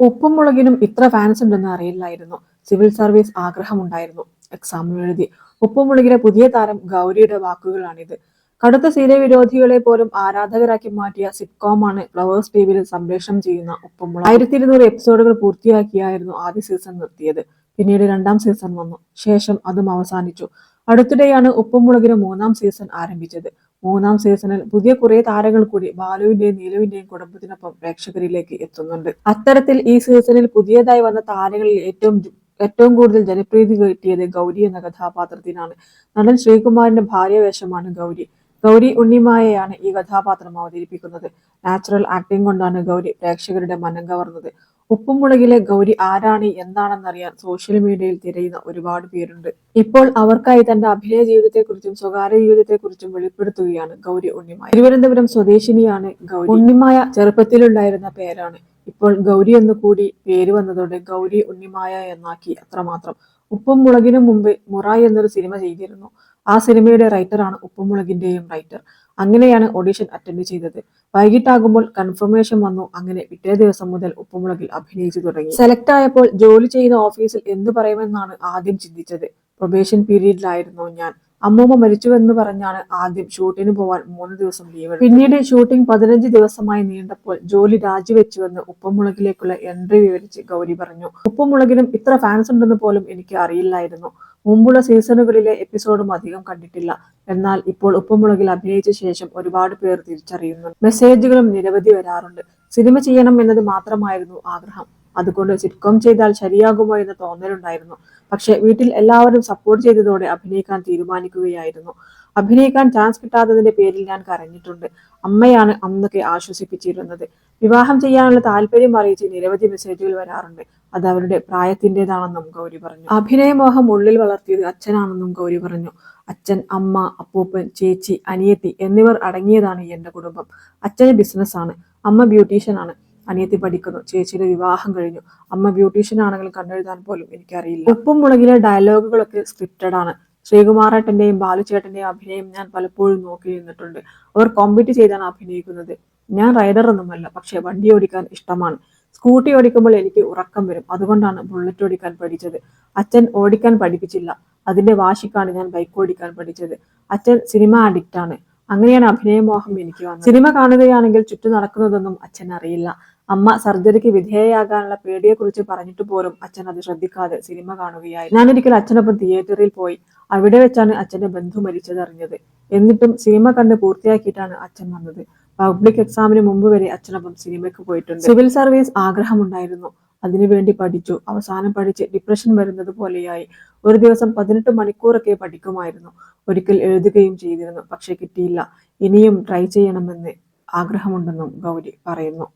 ഉപ്പും മുളകിനും ഇത്ര ഫാൻസ് ഉണ്ടെന്ന് അറിയില്ലായിരുന്നു. സിവിൽ സർവീസ് ആഗ്രഹമുണ്ടായിരുന്നു. എക്സാമിന് എഴുതി. ഉപ്പും മുളകിലെ പുതിയ താരം ഗൗരിയുടെ വാക്കുകളാണിത്. കടുത്ത വിരോധികളെ പോലും ആരാധകരാക്കി മാറ്റിയ സിറ്റ്കോമാണ് ഫ്ലവേഴ്സ് ടി വിയിൽ സംപ്രേഷണം ചെയ്യുന്ന ഉപ്പുമുളക് ആയിരത്തി ഇരുന്നൂറ് എപ്പിസോഡുകൾ പൂർത്തിയാക്കിയായിരുന്നു ആദ്യ സീസൺ നിർത്തിയത്. പിന്നീട് രണ്ടാം സീസൺ വന്നു. ശേഷം അതും അവസാനിച്ചു. അടുത്തിടെയാണ് ഉപ്പുമുളകിന് മൂന്നാം സീസൺ ആരംഭിച്ചത്. മൂന്നാം സീസണിൽ പുതിയ കുറെ താരങ്ങൾ കൂടി ബാലുവിന്റെയും നീലുവിന്റെയും കുടുംബത്തിനൊപ്പം പ്രേക്ഷകരിലേക്ക് എത്തുന്നുണ്ട്. അത്തരത്തിൽ ഈ സീസണിൽ പുതിയതായി വന്ന താരങ്ങളിൽ ഏറ്റവും ഏറ്റവും കൂടുതൽ ജനപ്രീതി കിട്ടിയത് ഗൗരി എന്ന കഥാപാത്രത്തിനാണ്. നടൻ ശ്രീകുമാറിന്റെ ഭാര്യവേഷമാണ് ഗൗരി. ഗൗരി ഉണ്ണിമായയാണ് ഈ കഥാപാത്രം അവതരിപ്പിക്കുന്നത്. നാച്ചുറൽ ആക്ടിംഗ് കൊണ്ടാണ് ഗൗരി പ്രേക്ഷകരുടെ മനം കവർന്നത്. ഉപ്പുമുളകിലെ ഗൗരി ആരാണ് എന്താണെന്നറിയാൻ സോഷ്യൽ മീഡിയയിൽ തിരയുന്ന ഒരുപാട് പേരുണ്ട്. ഇപ്പോൾ അവർക്കായി തന്റെ അഭിനയ ജീവിതത്തെക്കുറിച്ചും സ്വകാര്യ ജീവിതത്തെക്കുറിച്ചും വെളിപ്പെടുത്തുകയാണ് ഗൗരി ഉണ്ണിമായ തിരുവനന്തപുരം സ്വദേശിനിയാണ് ഗൗരി. ഉണ്ണിമായ ചെറുപ്പത്തിലുണ്ടായിരുന്ന പേരാണ്. ഇപ്പോൾ ഗൗരി എന്ന് കൂടി പേര് വന്നതോടെ ഗൗരി ഉണ്ണിമായ എന്നാക്കി അത്രമാത്രം. ഉപ്പും മുളകിനും മുമ്പ് മുറ എന്നൊരു സിനിമ ചെയ്തിരുന്നു. ആ സിനിമയുടെ റൈറ്ററാണ് ഉപ്പുമുളകിന്റെയും റൈറ്റർ അങ്ങനെയാണ് ഓഡിഷൻ അറ്റൻഡ് ചെയ്തത്. വൈകിട്ടാകുമ്പോൾ കൺഫർമേഷൻ വന്നു. അങ്ങനെ പിറ്റേ ദിവസം മുതൽ ഉപ്പുമുളകിൽ അഭിനയിച്ചു തുടങ്ങി. സെലക്ട് ആയപ്പോൾ ജോലി ചെയ്യുന്ന ഓഫീസിൽ എന്തു പറയുമെന്നാണ് ആദ്യം ചിന്തിച്ചത്. പ്രൊബേഷൻ പീരീഡിലായിരുന്നു ഞാൻ. അമ്മൂമ്മ മരിച്ചുവെന്ന് പറഞ്ഞാണ് ആദ്യം ഷൂട്ടിന് പോവാൻ മൂന്ന് ദിവസം ലീവ് പിന്നീട് ഷൂട്ടിംഗ് പതിനഞ്ച് ദിവസമായി നീണ്ടപ്പോൾ ജോലി രാജിവെച്ചുവെന്ന് ഉപ്പുമുളകിലേക്കുള്ള എൻട്രി വിവരിച്ച് ഗൗരി പറഞ്ഞു. ഉപ്പുമുളകിനും ഇത്ര ഫാൻസ് ഉണ്ടെന്ന് പോലും എനിക്ക് അറിയില്ലായിരുന്നു. മുമ്പുള്ള സീസണുകളിലെ എപ്പിസോഡും അധികം കണ്ടിട്ടില്ല. എന്നാൽ ഇപ്പോൾ ഉപ്പുമുളകിൽ അഭിനയിച്ച ശേഷം ഒരുപാട് പേർ തിരിച്ചറിയുന്നു മെസ്സേജുകളും നിരവധി വരാറുണ്ട്. സിനിമ ചെയ്യണം എന്നത് മാത്രമായിരുന്നു ആഗ്രഹം. അതുകൊണ്ട് സിറ്റ്കോം ചെയ്താൽ ശരിയാകുമോ എന്ന് തോന്നലുണ്ടായിരുന്നു. പക്ഷെ വീട്ടിൽ എല്ലാവരും സപ്പോർട്ട് ചെയ്തതോടെ അഭിനയിക്കാൻ തീരുമാനിക്കുകയായിരുന്നു. അഭിനയിക്കാൻ ചാൻസ് കിട്ടാത്തതിന്റെ പേരിൽ ഞാൻ കരഞ്ഞിട്ടുണ്ട്. അമ്മയാണ് അന്നൊക്കെ ആശ്വസിപ്പിച്ചിരുന്നത്. വിവാഹം ചെയ്യാനുള്ള താല്പര്യം അറിയിച്ച് നിരവധി മെസ്സേജുകൾ വരാറുണ്ട്. അത് അവരുടെ പ്രായത്തിന്റെതാണെന്നും ഗൗരി പറഞ്ഞു. അഭിനയമോഹം ഉള്ളിൽ വളർത്തിയത് അച്ഛനാണെന്നും ഗൗരി പറഞ്ഞു. അച്ഛൻ അമ്മ അപ്പൂപ്പൻ ചേച്ചി അനിയത്തി എന്നിവർ അടങ്ങിയതാണ് എന്റെ കുടുംബം. അച്ഛന് ബിസിനസ്സാണ് അമ്മ ബ്യൂട്ടീഷ്യനാണ് അനിയത്തി പഠിക്കുന്നു ചേച്ചിയുടെ വിവാഹം കഴിഞ്ഞു. അമ്മ ബ്യൂട്ടീഷ്യൻ ആണെങ്കിലും കണ്ടെഴുതാൻ പോലും എനിക്കറിയില്ല. ഉപ്പും മുളകിലെ ഡയലോഗുകളൊക്കെ സ്ക്രിപ്റ്റഡ് ആണ്. ശ്രീകുമാറേട്ടന്റെയും ബാലുചേട്ടന്റെയും അഭിനയം ഞാൻ പലപ്പോഴും നോക്കി നിന്നിട്ടുണ്ട്. അവർ കോമ്പീറ്റ് ചെയ്താണ് അഭിനയിക്കുന്നത്. ഞാൻ റൈഡർ ഒന്നുമല്ല പക്ഷെ വണ്ടി ഓടിക്കാൻ ഇഷ്ടമാണ്. സ്കൂട്ടി ഓടിക്കുമ്പോൾ എനിക്ക് ഉറക്കം വരും. അതുകൊണ്ടാണ് ബുള്ളറ്റ് ഓടിക്കാൻ പഠിച്ചത്. അച്ഛൻ ഓടിക്കാൻ പഠിപ്പിച്ചില്ല. അതിന്റെ വാശിക്കാണ് ഞാൻ ബൈക്ക് ഓടിക്കാൻ പഠിച്ചത്. അച്ഛൻ സിനിമ അഡിക്റ്റ് ആണ് അങ്ങനെയാണ് അഭിനയമോഹം എനിക്ക് വന്നത്. സിനിമ കാണുകയാണെങ്കിൽ ചുറ്റും നടക്കുന്നതൊന്നും അച്ഛൻ അറിയില്ല അമ്മ സർജറിക്ക് വിധേയയാകാനുള്ള പേടിയെക്കുറിച്ച് പറഞ്ഞിട്ട് പോലും അച്ഛൻ അത് ശ്രദ്ധിക്കാതെ സിനിമ കാണുകയായി. ഞാനൊരിക്കൽ അച്ഛനൊപ്പം തിയേറ്ററിൽ പോയി. അവിടെ വെച്ചാണ് അച്ഛന്റെ ബന്ധു മരിച്ചതറിഞ്ഞത്. എന്നിട്ടും സിനിമ കണ്ട് പൂർത്തിയാക്കിയിട്ടാണ് അച്ഛൻ വന്നത്. പബ്ലിക് എക്സാമിന് മുമ്പ് വരെ അച്ഛനൊപ്പം സിനിമയ്ക്ക് പോയിട്ടുണ്ട്. സിവിൽ സർവീസ് ആഗ്രഹമുണ്ടായിരുന്നു. അതിനുവേണ്ടി പഠിച്ചു. അവസാനം പഠിച്ച് ഡിപ്രഷൻ വരുന്നത് പോലെയായി. ഒരു ദിവസം പതിനെട്ട് മണിക്കൂറൊക്കെ പഠിക്കുമായിരുന്നു. ഒരിക്കൽ എഴുതുകയും ചെയ്തിരുന്നു. പക്ഷെ കിട്ടിയില്ല. ഇനിയും ട്രൈ ചെയ്യണമെന്ന് ആഗ്രഹമുണ്ടെന്നും ഗൗരി പറയുന്നു.